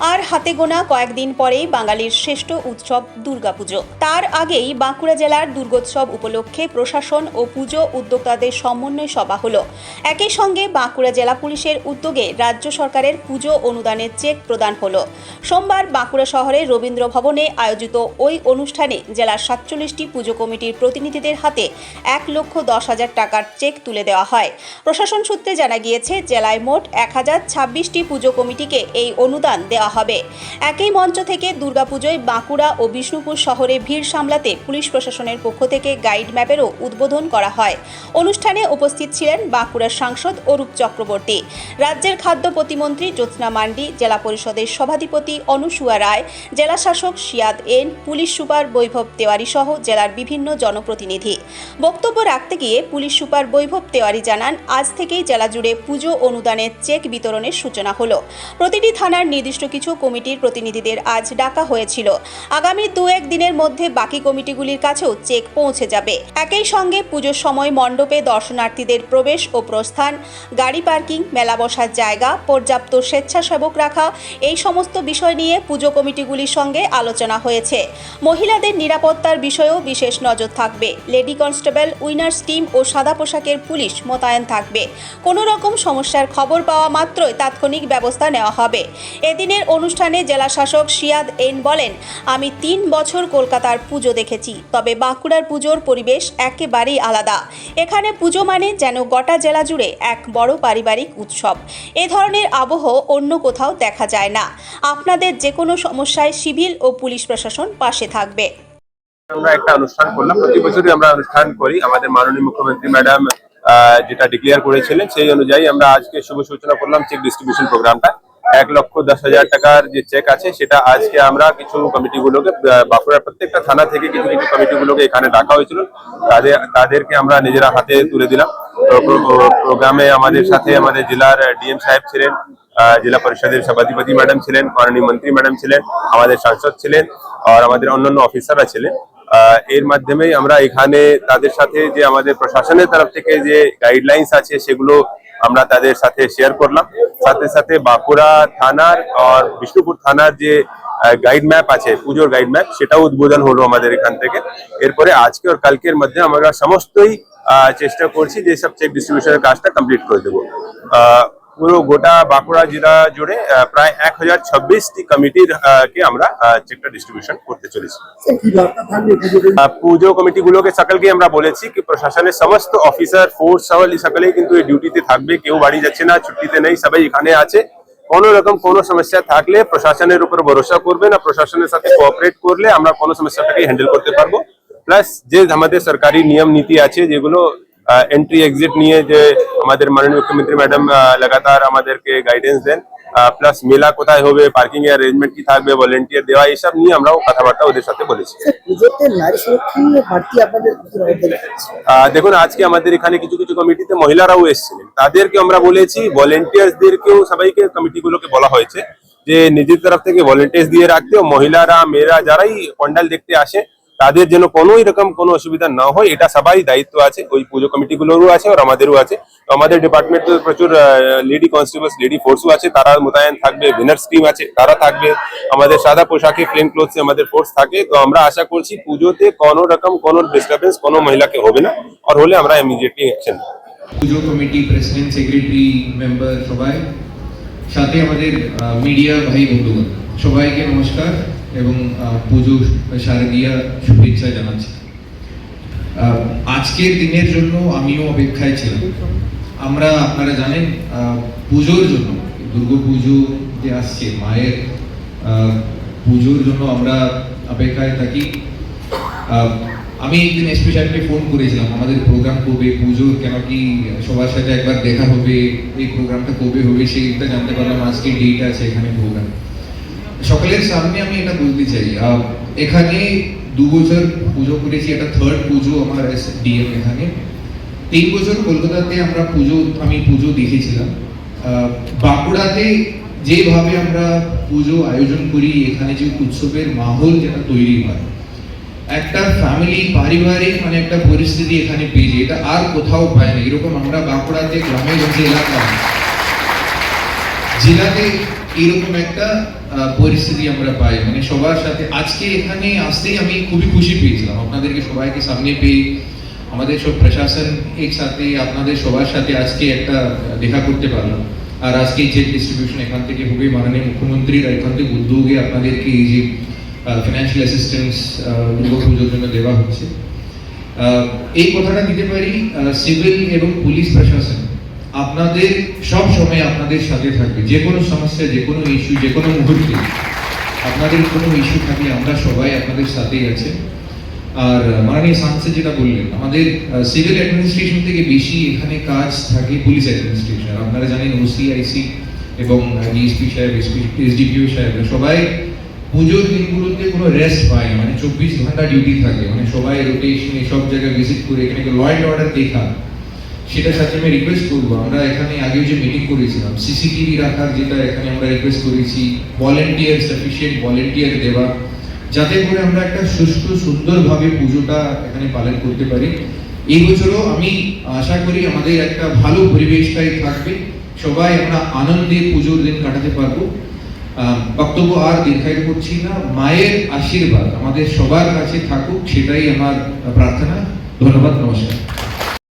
আর হাতে গোনা কয়েকদিন পরেই বাঙালির শ্রেষ্ঠ উৎসব দুর্গাপুজো। তার আগেই বাঁকুড়া জেলার দুর্গোৎসব উপলক্ষে প্রশাসন ও পুজো উদ্যোক্তাদের সমন্বয় সভা হলো। একই সঙ্গে বাঁকুড়া জেলা পুলিশের উদ্যোগে রাজ্য সরকারের পুজো অনুদানের চেক প্রদান হলো। সোমবার বাঁকুড়া শহরের রবীন্দ্র ভবনে আয়োজিত ওই অনুষ্ঠানে জেলার সাতচল্লিশটি পুজো কমিটির প্রতিনিধিদের হাতে এক লক্ষ দশ হাজার টাকার চেক তুলে দেওয়া হয়। প্রশাসন সূত্রে জানা গিয়েছে, জেলায় মোট এক হাজার ছাব্বিশটি পুজো কমিটিকে এই অনুদান দেওয়া হবে। একই মঞ্চ থেকে দুর্গাপুজোয় বাঁকুড়া ও বিষ্ণুপুর শহরে ভিড় সামলাতে পুলিশ প্রশাসনের পক্ষ থেকে গাইড ম্যাপেরও উদ্বোধন করা হয়। অনুষ্ঠানে উপস্থিত ছিলেন বাঁকুড়ার সাংসদ অরূপ চক্রবর্তী, রাজ্যের খাদ্য প্রতিমন্ত্রী জ্যোৎস্না মান্ডি, জেলা পরিষদের সভাধিপতি অনুসুয়া রায়, জেলা শাসক Siyad N, police super Vaibhav Tewari সহ জেলার বিভিন্ন জনপ্রতিনিধি। বক্তব্য রাখতে গিয়ে পুলিশ সুপার বৈভব তেওয়ারি জানান, আজ থেকেই জেলা জুড়ে পুজো অনুদানের চেক বিতরণের সূচনা হলো। প্রতিটি থানার নির্দিষ্ট কিছু কমিটির প্রতিনিধিদের আজ ডাকা হয়েছিল। আগামী দু এক দিনের মধ্যে বাকি কমিটিগুলির কাছেও চেক পৌঁছে যাবে। একই সঙ্গে পুজোর সময় মণ্ডপে দর্শনার্থীদের প্রবেশ ও প্রস্থান, গাড়ি পার্কিং, মেলা বসার জায়গা, পর্যাপ্ত স্বেচ্ছাসেবক রাখা, এই সমস্ত বিষয় নিয়ে পুজো কমিটিগুলির সঙ্গে আলোচনা হয়েছে। মহিলাদের নিরাপত্তার বিষয়েও বিশেষ নজর থাকবে। লেডি কনস্টেবল, উইনার্স টিম ও সাদা পোশাকের পুলিশ মোতায়েন থাকবে। কোনো রকম সমস্যার খবর পাওয়া মাত্রই তাৎক্ষণিক ব্যবস্থা নেওয়া হবে। এদিনের অনুষ্ঠানে জেলা শাসক সিয়াদ এন বলেন, আমি তিন বছর কলকাতার পুজো দেখেছি, তবে বাঁকুড়ার পুজোর পরিবেশ একেবারেই আলাদা। এখানে পুজো মানে যেন গোটা জেলা জুড়ে এক বড় পারিবারিক উৎসব। এ ধরনের আবহ অন্য কোথাও দেখা যায় না। আপনাদের যে কোনো সমস্যায় সিভিল ও পুলিশ প্রশাসন পাশে থাকবে। আমরা একটা অনুষ্ঠান করলাম। প্রতি বছরই আমরা অনুষ্ঠান করি। আমাদের মাননীয় মুখ্যমন্ত্রী ম্যাডাম যেটা ডিক্লেয়ার করেছিলেন, সেই অনুযায়ী আমরা আজকে শুভ সূচনা করলাম চেক ডিস্ট্রিবিউশন প্রোগ্রামটা এক লক্ষ দশ হাজার টাকার যে চেক আছে, সেটা আজকে আমরা কিছু কমিটিগুলোকে বাঁকুড়ার প্রত্যেকটা থানা থেকে কিছু কিছু কমিটিগুলোকে এখানে ডাকা হয়েছিল। তাদের, তাদেরকে আমরা নিজেরা হাতে তুলে দিলাম। প্রোগ্রামে আমাদের সাথে আমাদের জেলার ডিএম সাহেব ছিলেন জেলা পরিষদের সভাধিপতি ম্যাডাম ছিলেন, মাননীয় মন্ত্রী ম্যাডাম ছিলেন, আমাদের সাংসদ ছিলেন, আর আমাদের অন্যান্য অফিসাররা ছিলেন। এর মাধ্যমেই আমরা এখানে তাদের সাথে যে আমাদের প্রশাসনের তরফ থেকে যে গাইডলাইন্স আছে, সেগুলো আমরা তাদের সাথে শেয়ার করলাম। সাথে সাথে বাঁকুড়া থানার আর বিষ্ণুপুর থানার যে গাইড ম্যাপ আছে পুজোর গাইড ম্যাপ সেটাও উদ্বোধন হলো আমাদের এখান থেকে। এরপরে আজকে আর কালকের মধ্যে আমরা সমস্তই চেষ্টা করছি যে সব চেক ডিস্ট্রিবিউশনের কাজটা কমপ্লিট করে দেবো। আহ, পুরো গোটা বাঁকুড়া জেলা জুড়ে প্রায় এক হাজার ছাব্বিশটি কমিটির কে আমরা চেকটা ডিস্ট্রিবিউশন করতে চলেছি। পুজো কমিটিগুলোকে সকলকে আমরা বলেছি কি প্রশাসনের সমস্ত অফিসার ফোর্স সকল সকলেই কিন্তু এই ডিউটিতে থাকবে কেউ বাড়ি যাচ্ছে না ছুটিতে নেই সবাই এখানে আছে। কোনো রকম কোনো সমস্যা থাকলে প্রশাসনের উপর ভরসা করবেন আর প্রশাসনের সাথে কোঅপারেট করলে আমরা কোনো সমস্যাটাকে হ্যান্ডেল করতে পারব। প্লাস যে আমাদের সরকারি নিয়ম নীতি আছে যেগুলো এন্ট্রি এক্সিট নিয়ে যে আমাদের মাননীয় মুখ্যমন্ত্রী ম্যাডাম লাগাতার আমাদেরকে গাইডেন্স দেন। প্লাস মেলা কোথায় হবে পার্কিং এর অ্যারেঞ্জমেন্ট কি থাকবে ভলেন্টিয়ার দেওয়া এইসব নিয়ে আমরাও কথাবার্তা ওদের সাথে বলেছি। দেখুন আজকে আমাদের এখানে কিছু কিছু কমিটিতে মহিলারাও এসেছিলেন। তাদেরকে আমরা বলেছি ভলেন্টিয়ার্সদেরকেও সবাইকে কমিটিগুলোকে বলা হয়েছে যে নিজের তরফ থেকে ভলেন্টিয়ার্স দিয়ে রাখতে। মহিলারা মেয়েরা যারাই পন্ডাল দেখতে আসে তাদের যেন কোনো রকম কোনো অসুবিধা না হয়, এটা সবাই দায়িত্ব আছে। ওই পুজো কমিটিগুলোরও আছে আর আমাদেরও আছে। আমাদের ডিপার্টমেন্টে প্রচুর লেডি কনস্টেবলস লেডি ফোর্সও আছে। তারা মোতায়েন থাকবে উইনার্স টিম আছে, তারা থাকবে। আমাদের সাদা পোশাকে প্লেন ক্লোথসে আমাদের ফোর্স থাকে। তো আমরা আশা করছি পুজোতে কোনো রকম কোনো ডিস্টারবেন্স কোনো মহিলাকে হবে না। আর হলে আমরা immediately action puja committee president secretary member সবাই, সাথে আমাদের মিডিয়া ভাই বন্ধুগণ, সবাইকে নমস্কার। এবং পুজো শারদীয়া শুভেচ্ছা জানাচ্ছি। আজকের দিনের জন্য আমিও অপেক্ষায় ছিলাম। আমরা আপনারা জানেন পুজোর জন্য দুর্গা পুজো যে আসছে, মায়ের পুজোর জন্য আমরা অপেক্ষায় থাকি। আমি একদিন সাহেবকে ফোন করেছিলাম, আমাদের প্রোগ্রাম কবে, পুজোর কেন কি, সবার সাথে একবার দেখা হবে, এই প্রোগ্রামটা কবে হবে সেইটা জানতে পারলাম, আজকে ডেট আছে এখানে প্রোগ্রাম সকলের সামনে আমি এটা বলতে চাই। এখানে দু বছর পুজো করেছি এটা থার্ড পুজো আমার ডিএম এখানে। তিন বছর কলকাতাতে আমরা পুজো, আমি পুজো দেখেছিলাম। বাঁকুড়াতে যেভাবে আমরা পুজো আয়োজন করি, এখানে যে উৎসবের মাহল যেটা তৈরি হয়, একটা ফ্যামিলি পারিবারিক মানে একটা পরিস্থিতি এখানে পেয়েছি। এটা আর কোথাও পাই না। এরকম আমরা বাঁকুড়াতে গ্রামে গঞ্জে এলাকা জেলাতে এইরকম একটা পরিস্থিতি আমরা পাই। মানে সবার সাথে আজকে এখানে আসতেই আমি খুবই খুশি পেয়েছিলাম। আপনাদেরকে সবাইকে সামনে পেয়ে, আমাদের সব প্রশাসন একসাথে আপনাদের সবার সাথে আজকে একটা দেখা করতে পারলাম। আর আজকে চেক ডিস্ট্রিবিউশন এখান থেকে হবে, মাননীয় মুখ্যমন্ত্রীর এখান থেকে উদ্যোগে আপনাদেরকে এই যে ফিনান্সিয়াল অ্যাসিস্ট্যান্স দুর্গাপুজোর জন্য দেওয়া হচ্ছে। এই কথাটা দিতে পারি সিভিল এবং পুলিশ প্রশাসন। আপনাদের, সব সময় আপনাদের সাথে থাকবে। যে কোনো সমস্যা, যে কোনো ইস্যু যে কোনো মুহূর্তে। আপনাদের কোনো ইস্যু থাকলে আমরা সবাই আপনাদের সাথেই আছে। আর মাননীয় সাংসদ যেটা বললেন, আমাদের সিভিল অ্যাডমিনিস্ট্রেশন থেকে বেশি এখানে কাজ থাকে পুলিশ অ্যাডমিনিস্ট্রেশন আপনারা জানেন ওসিআইসি এবং ডিএসপি সাহেব এসডিপিও সাহেব, সবাই পুজোর দিনগুলোতে কোনো রেস্ট পায় মানে চব্বিশ ঘণ্টা ডিউটি থাকে। মানে সবাই রোটেশনে সব জায়গায় ভিজিট করে এখানে ল অর্ডার দেখা। সেটার সাথে আমি রিকোয়েস্ট করব। আমরা এখানে আগে যে মিটিং করেছিলাম সিসিটিভি রাখার যেটা এখানে আমরা রিকোয়েস্ট করেছি ভলেন্টিয়ার সাফিসিয়েন্ট ভলেন্টিয়ার দেওয়া, যাতে করে আমরা একটা সুষ্ঠু, সুন্দরভাবে পুজোটা এখানে পালন করতে পারি। এই বছরও আমি আশা করি আমাদের একটা ভালো পরিবেশটাই থাকবে। সবাই আমরা আনন্দে পুজোর দিন কাটাতে পারব। বক্তব্য আর দীর্ঘায়িত করছি না। মায়ের আশীর্বাদ আমাদের সবার কাছে থাকুক, সেটাই আমার প্রার্থনা। ধন্যবাদ, নমস্কার।